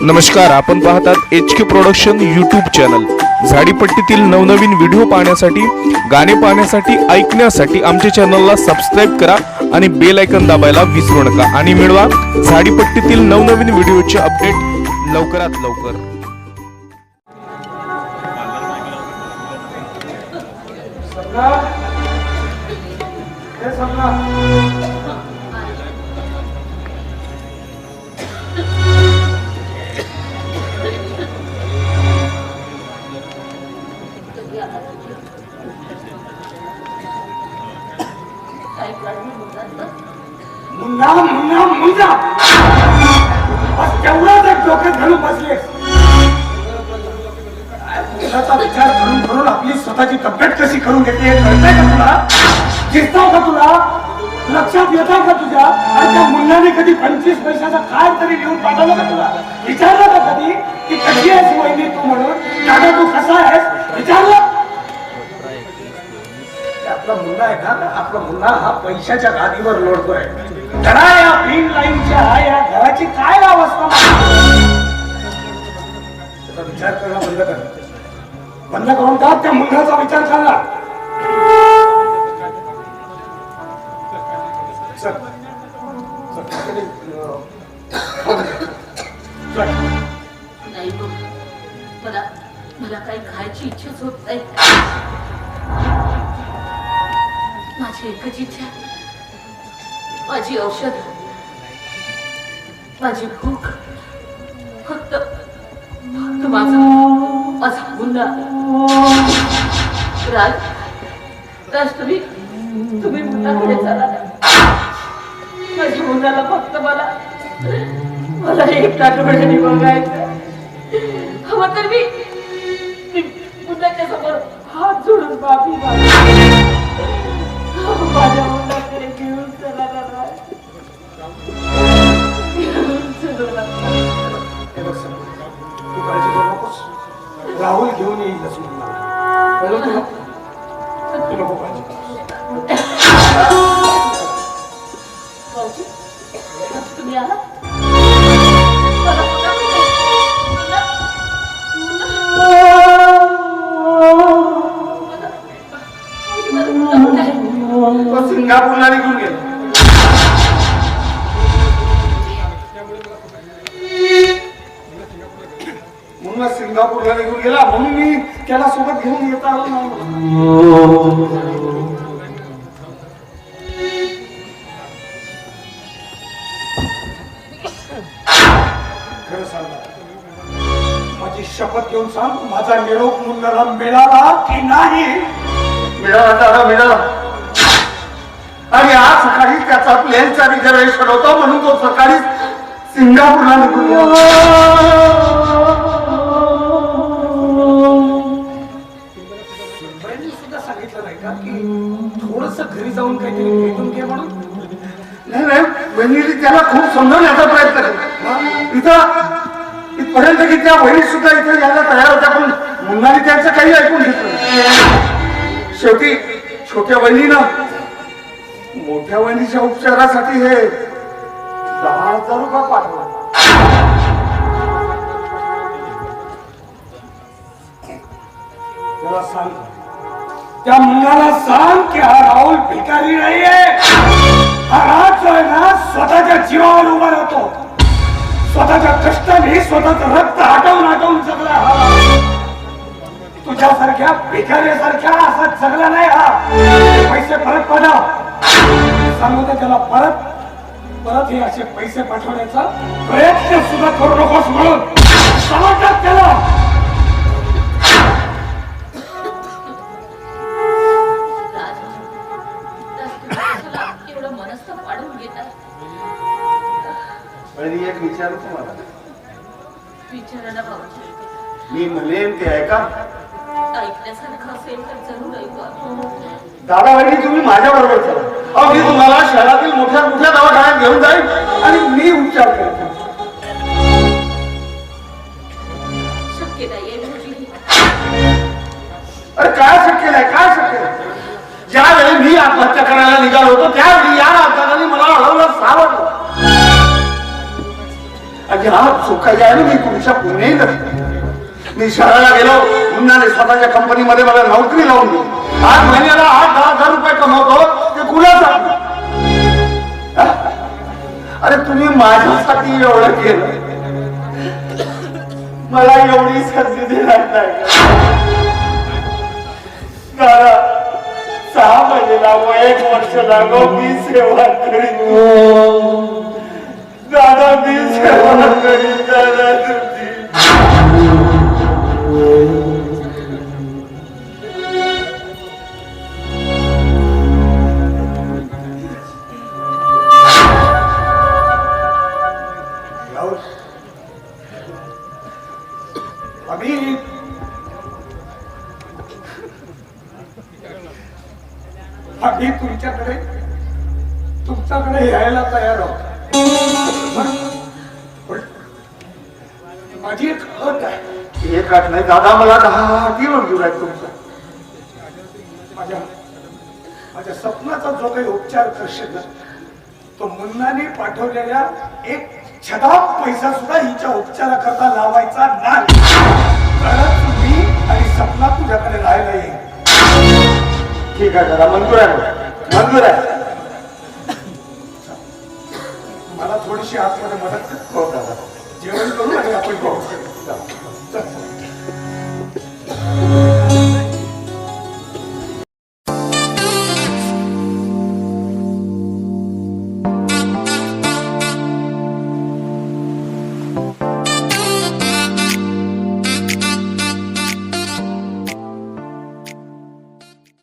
नमस्कार आपण पाहतात H K production YouTube channel झाडीपट्टीतील नवनवीन व्हिडिओ पाहण्यासाठी गाणे पाहण्यासाठी ऐकण्यासाठी आमच्या चॅनलला सबस्क्राईब करा आणि बेल ऐकन दाबायला विसरू नका. आणि मिळवा झाडीपट्टीतील नवनवीन व्हिडिओचे अपडेट लवकरात लवकर. मुन्ना मुन्ना मुन्ना! बस तेवढाच एक डोक्यात घालून बसले. मुलाचा विचार करून करून आपली स्वतःची तब्येत कशी करून घेते कळतंय का तुला? दिसतंय का तुला? लक्षात येत आहे का तुझ्या? आणि त्या मुलाने कधी पंचवीस पैशाचा काय तरी लिहून पाठवलं का तुला? विचारलं का कधी? की कशी आहेस वहिनी तू म्हणून? दादा तू कसा आहेस? विचारलं आपला मुन्ना आहे का आपला मुन्ना हा पैशाच्या गादीवर लोडतोय घरा या बिन लाईनच्या या घराची काय अवस्था त्याचा विचार करणं बंद कर. बंद करून का त्या मुलाचा विचार करला नाही मला मला काही खायची इच्छाच होत नाही. माझी एकच इच्छा माझी औषध. माझी भूक. फक्त फक्त माझा माझा मुन्ना राज राज तुम्ही तुम्ही मुलाकडे चला माझ्या मुलाला फक्त मला मला एक आठवड्याने बघायचं हवं तर मी मुलाच्या समोर हात जोडून बापी बाबी. तू नको काळजी करूस. भाऊजी, तुम्ही आलात? मला मुन्ना कुठे? मुन्ना? मुन्ना? भाऊजी, मला मुन्ना कुठे? तो सिंगापूरला निघून गेला म्हणून सिंगापूरला निघून गेला म्हणून मी त्याला सोबत घेऊन येता आलं नाही. माझी शपथ घेऊन सांग माझा निरोप मुलाला मिळाला की नाही? मिळाला दादा मिळाला. आणि आज सकाळी त्याचा प्लेनचा रिझर्वेशन होता म्हणून तो सकाळी सिंगापूरला निघून घरी जाऊन काहीतरी भेटून घे म्हणून? नाही नाही बहिणीने त्याला खूप समजवण्याचा प्रयत्न केला. इथं इथपर्यंत की त्या बहिणी सुद्धा इथे यायला तयार होत्या पण मुलांनी त्यांचं काही ऐकून घेतलं शेवटी छोट्या बहिणीनं मोठ्या बहिणीच्या उपचारासाठी हे दहा हजार रुपये पाठवला. त्याला सांग. त्या मुलाला सांग की हा राहुल भिकारी नाहीये. हा राज जो आहे ना स्वतःच्या जीवावर उभा राहतो. स्वतःच्या कष्टाने स्वतःच रक्त आटवून आटवून जगला हा. तुझ्यासारख्या भिकाऱ्यासारख्या असा जगला नाही हा. पैसे परत पाठव. सांगू दे त्याला परत? परत हे असे पैसे पाठवण्याचा प्रयत्न सुद्धा करू नकोस म्हणून. समजतात त्याला? मी म्हणेन ते ऐका. दादा बहिणी तुम्ही माझ्या बरोबर चला. अहो मी तुम्हाला शहरातील मोठ्या मोठ्या दवाखान्यात घेऊन जाईल आणि मी उपचार करेन होतो त्यावेळी या आणि आहे ना मी तुमच्या पुणे मी शहराला गेलो मुन्नाने स्वतःच्या कंपनीमध्ये मला नोकरी लावून दिली. आज महिन्याला आठ दहा हजार रुपये कमावतो ते कुणाचा? अरे तुम्ही माझ्यासाठी एवढं केलं. मला एवढी सर्दी देणार नाही. सहा महिने लागो एक वर्ष लागो मी सेवा करीन. हो. दादा मी सेवा करीत दादा तुमची आम्ही आम्ही तुमच्याकडे तुमच्याकडे यायला तयार आहोत. माझी एक अट आहे. एक आठ नाही. दादा मला दहा अटी मंजूर आहेत तुमचा. माझ्या माझ्या स्वप्नाचा जो काही उपचार करशील ना तो मुन्नाने पाठवलेल्या एक छदा पैसा सुद्धा हिच्या उपचाराकरता लावायचा नाही. तरच मी आणि सपना तुझ्याकडे राहायला येईल. ठीक आहे दादा. मंजूर आहे. मंजूर आहे. मला थोडीशी आतमध्ये मदत हो दादा जेवण करू आणि आपण पाहू चल.